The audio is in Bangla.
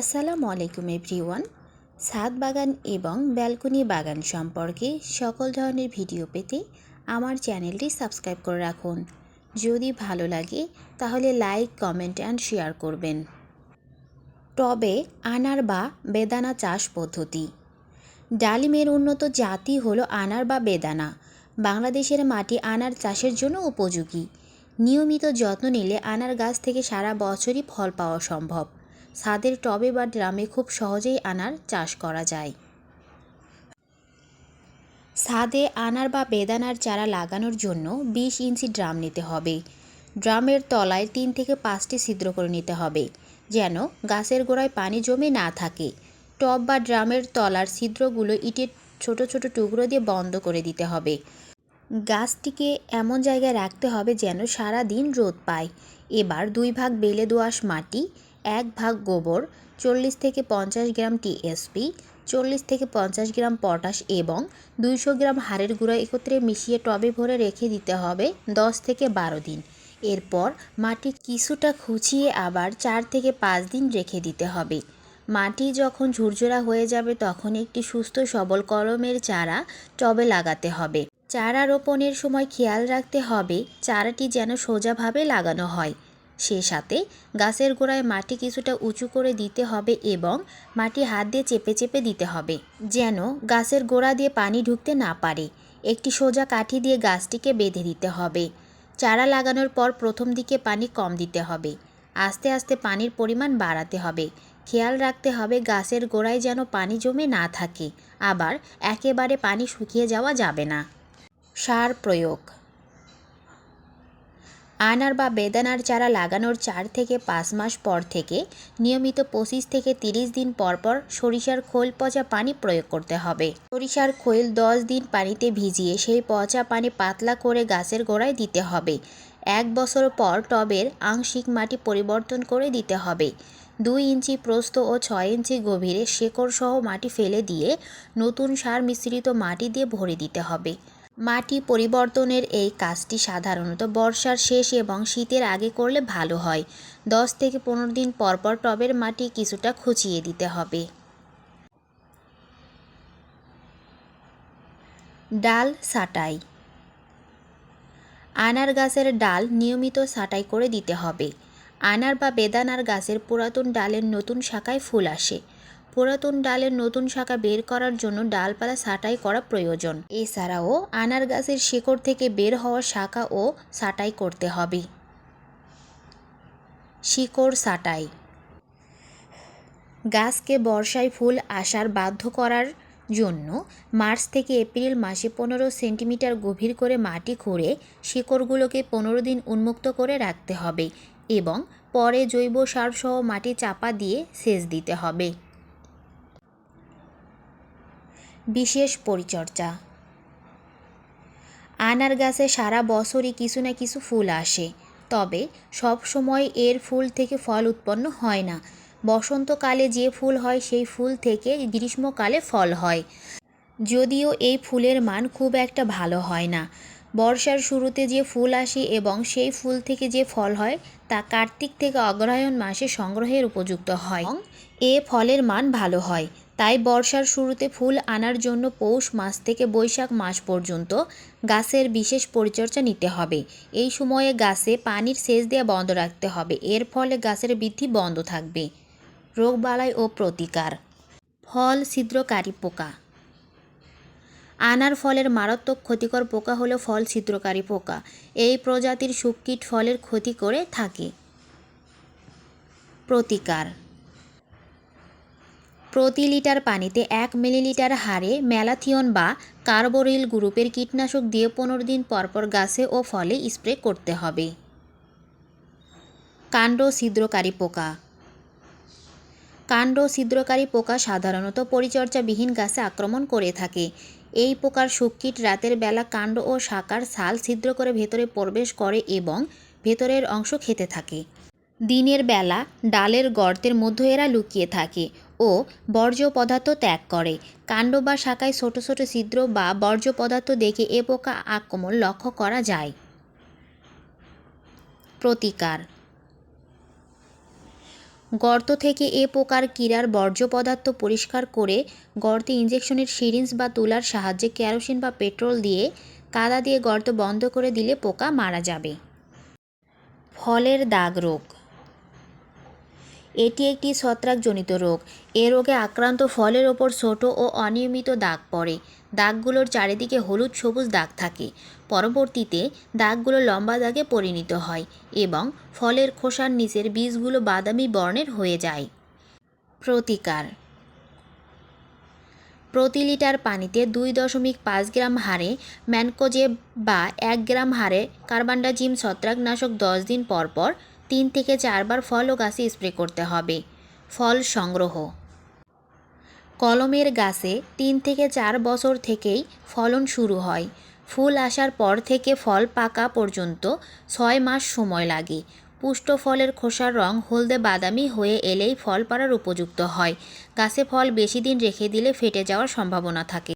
আসসালামু আলাইকুম এভরিওয়ান। ছাদ বাগান এবং ব্যালকনি বাগান সম্পর্কে সকল ধরনের ভিডিও পেতে আমার চ্যানেলটি সাবস্ক্রাইব করে রাখুন। যদি ভালো লাগে, তাহলে লাইক, কমেন্ট অ্যান্ড শেয়ার করবেন। টবে আনার বা বেদানা চাষ পদ্ধতি। ডালিমের উন্নত জাতি হলো আনার বা বেদানা। বাংলাদেশের মাটি আনার চাষের জন্য উপযোগী। নিয়মিত যত্ন নিলে আনার গাছ থেকে সারা বছরই ফল পাওয়া সম্ভব। ছাদের টবে বা ড্রামে খুব সহজেই আনার চাষ করা যায়। ছাদে আনার বা বেদানার চারা লাগানোর জন্য বিশ ইঞ্চি ড্রাম নিতে হবে। ড্রামের তলায় তিন থেকে পাঁচটি ছিদ্র করে নিতে হবে, যেন গাছের গোড়ায় পানি জমে না থাকে। টব বা ড্রামের তলার ছিদ্রগুলো ইটের ছোট ছোট টুকরো দিয়ে বন্ধ করে দিতে হবে। গাছটিকে এমন জায়গায় রাখতে হবে যেন সারা দিন রোদ পায়। এবার দুই ভাগ বেলে দোআঁশ মাটি এক ভাগ গোবর, চল্লিশ থেকে পঞ্চাশ গ্রাম টিএসপি চল্লিশ থেকে পঞ্চাশ গ্রাম পটাশ এবং দুইশো গ্রাম হাড়ের গুঁড়া একত্রে মিশিয়ে টবে ভরে রেখে দিতে হবে দশ থেকে বারো দিন। এরপর মাটি কিছুটা খুঁচিয়ে আবার চার থেকে পাঁচ দিন রেখে দিতে হবে। মাটি যখন ঝুরঝুরা হয়ে যাবে তখন একটি সুস্থ সবল কলমের চারা টবে লাগাতে হবে। চারা রোপণের সময় খেয়াল রাখতে হবে চারাটি যেন সোজাভাবে লাগানো হয়। সে সাথে গাছের গোড়ায় মাটি কিছুটা উঁচু করে দিতে হবে এবং মাটি হাত দিয়ে চেপে চেপে দিতে হবে, যেন গাছের গোড়া দিয়ে পানি ঢুকতে না পারে। একটি সোজা কাঠি দিয়ে গাছটিকে বেঁধে দিতে হবে। চারা লাগানোর পর প্রথম দিকে পানি কম দিতে হবে। আস্তে আস্তে পানির পরিমাণ বাড়াতে হবে। খেয়াল রাখতে হবে গাছের গোড়ায় যেন পানি জমে না থাকে, আবার একেবারে পানি শুকিয়ে যাওয়া যাবে না। সার প্রয়োগ আনার বা বেদানার চারা লাগানোর চার থেকে পাঁচ মাস পর থেকে নিয়মিত পঁচিশ থেকে তিরিশ দিন পর পর সরিষার খোল পচা পানি প্রয়োগ করতে হবে। সরিষার খোল দশ দিন পানিতে ভিজিয়ে সেই পচা পানি পাতলা করে গাছের গোড়ায় দিতে হবে। এক বছর পর টবের আংশিক মাটি পরিবর্তন করে দিতে হবে। দুই ইঞ্চি প্রস্থ ও ছয় ইঞ্চি গভীরে শেকড় সহ মাটি ফেলে দিয়ে নতুন সার মিশ্রিত মাটি দিয়ে ভরে দিতে হবে। মাটি পরিবর্তনের এই কাজটি সাধারণত বর্ষার শেষ এবং শীতের আগে করলে ভালো হয়। দশ থেকে পনেরো দিন পরপর টবের মাটি কিছুটা খুঁচিয়ে দিতে হবে। ডাল ছাঁটাই। আনার গাছের ডাল নিয়মিত ছাঁটাই করে দিতে হবে। আনার বা বেদানার গাছের পুরাতন ডালের নতুন শাখায় ফুল আসে। পুরাতন ডালের নতুন শাখা বের করার জন্য ডালপালা ছাঁটাই করা প্রয়োজন। এছাড়াও আনার গাছের শিকড় থেকে বের হওয়া শাখা ও ছাঁটাই করতে হবে। শিকড় ছাঁটাই। গাছকে বর্ষায় ফুল আসার বাধ্য করার জন্য মার্চ থেকে এপ্রিল মাসে পনেরো সেন্টিমিটার গভীর করে মাটি খুঁড়ে শিকড়গুলোকে পনেরো দিন উন্মুক্ত করে রাখতে হবে এবং পরে জৈব সার সহ মাটি চাপা দিয়ে সেচ দিতে হবে। বিশেষ পরিচর্যা। আনার গাছে সারা বছরই কিছু না কিছু ফুল আসে। তবে সব সময় এর ফুল থেকে ফল উৎপন্ন হয় না। বসন্তকালে যে ফুল হয়, সেই ফুল থেকে গ্রীষ্মকালে ফল হয়। যদিও এই ফুলের মান খুব একটা ভালো হয় না। বর্ষার শুরুতে যে ফুল আসে এবং সেই ফুল থেকে যে ফল হয়, তা কার্তিক থেকে অগ্রহায়ণ মাসে সংগ্রহের উপযুক্ত হয়। এ ফলের মান ভালো হয়। তাই বর্ষার শুরুতে ফুল আনার জন্য পৌষ মাস থেকে বৈশাখ মাস পর্যন্ত গাছের বিশেষ পরিচর্যা নিতে হবে। এই সময়ে গাছে পানির সেচ দেওয়া বন্ধ রাখতে হবে। এর ফলে গাছের বৃদ্ধি বন্ধ থাকবে। রোগবালাই ও প্রতিকার। ফল ছিদ্রকারী পোকা। আনার ফলের মারাত্মক ক্ষতিকর পোকা হলো ফল ছিদ্রকারী পোকা। এই প্রজাতির সুকীট ফলের ক্ষতি করে থাকে। প্রতিকার। প্রতি লিটার পানিতে এক মিলিলিটার হারে ম্যালাথিয়ন বা কার্বোরিল গ্রুপের কীটনাশক দিয়ে পনেরো দিন পরপর গাছে ও ফলে স্প্রে করতে হবে। কাণ্ড ছিদ্রকারী পোকা। কাণ্ড ছিদ্রকারী পোকা সাধারণত পরিচর্যাবিহীন গাছে আক্রমণ করে থাকে। এই পোকার সুকীট রাতের বেলা কাণ্ড ও শাকার ছাল ছিদ্র করে ভেতরে প্রবেশ করে এবং ভেতরের অংশ খেতে থাকে। দিনের বেলা ডালের গর্তের মধ্যে এরা লুকিয়ে থাকে। ও বর্জ্য পদার্থ ত্যাগ করে। কাণ্ড বা শাখায় ছোট ছোট ছিদ্র বা বর্জ্য পদার্থ দেখে এ পোকা আক্রমণ লক্ষ্য করা যায়। প্রতিকার গর্ত থেকে এ পোকার কীড়ার বর্জ্য পদার্থ পরিষ্কার করে গর্তে ইঞ্জেকশনের সিরিঞ্জ বা তুলার সাহায্যে কেরোসিন বা পেট্রোল দিয়ে কাদা দিয়ে গর্ত বন্ধ করে দিলে পোকা মারা যাবে। ফলের দাগ রোগ এটি একটি ছত্রাকজনিত রোগ। এ রোগে আক্রান্ত ফলের ওপর ছোট ও অনিয়মিত দাগ পড়ে। দাগগুলোর চারিদিকে হলুদ সবুজ দাগ থাকে। পরবর্তীতে দাগগুলো লম্বা দাগে পরিণত হয় এবং ফলের খোসার নিচের বীজগুলো বাদামি বর্ণের হয়ে যায়। প্রতিকার। প্রতি লিটার পানিতে দুই দশমিক পাঁচ গ্রাম হারে ম্যানকোজেব বা এক গ্রাম হারে কার্বান্ডাজিম ছত্রাকনাশক দশ দিন পর পর তিন থেকে চারবার ফল ও গাছে স্প্রে করতে হবে। ফল সংগ্রহ। কলমের গাছে তিন থেকে চার বছর থেকেই ফলন শুরু হয়। ফুল আসার পর থেকে ফল পাকা পর্যন্ত ছয় মাস সময় লাগে। পুষ্ট ফলের খোসার রং হলদে বাদামি হয়ে এলেই ফল পাড়ার উপযুক্ত হয়। গাছে ফল বেশি দিন রেখে দিলে ফেটে যাওয়ার সম্ভাবনা থাকে।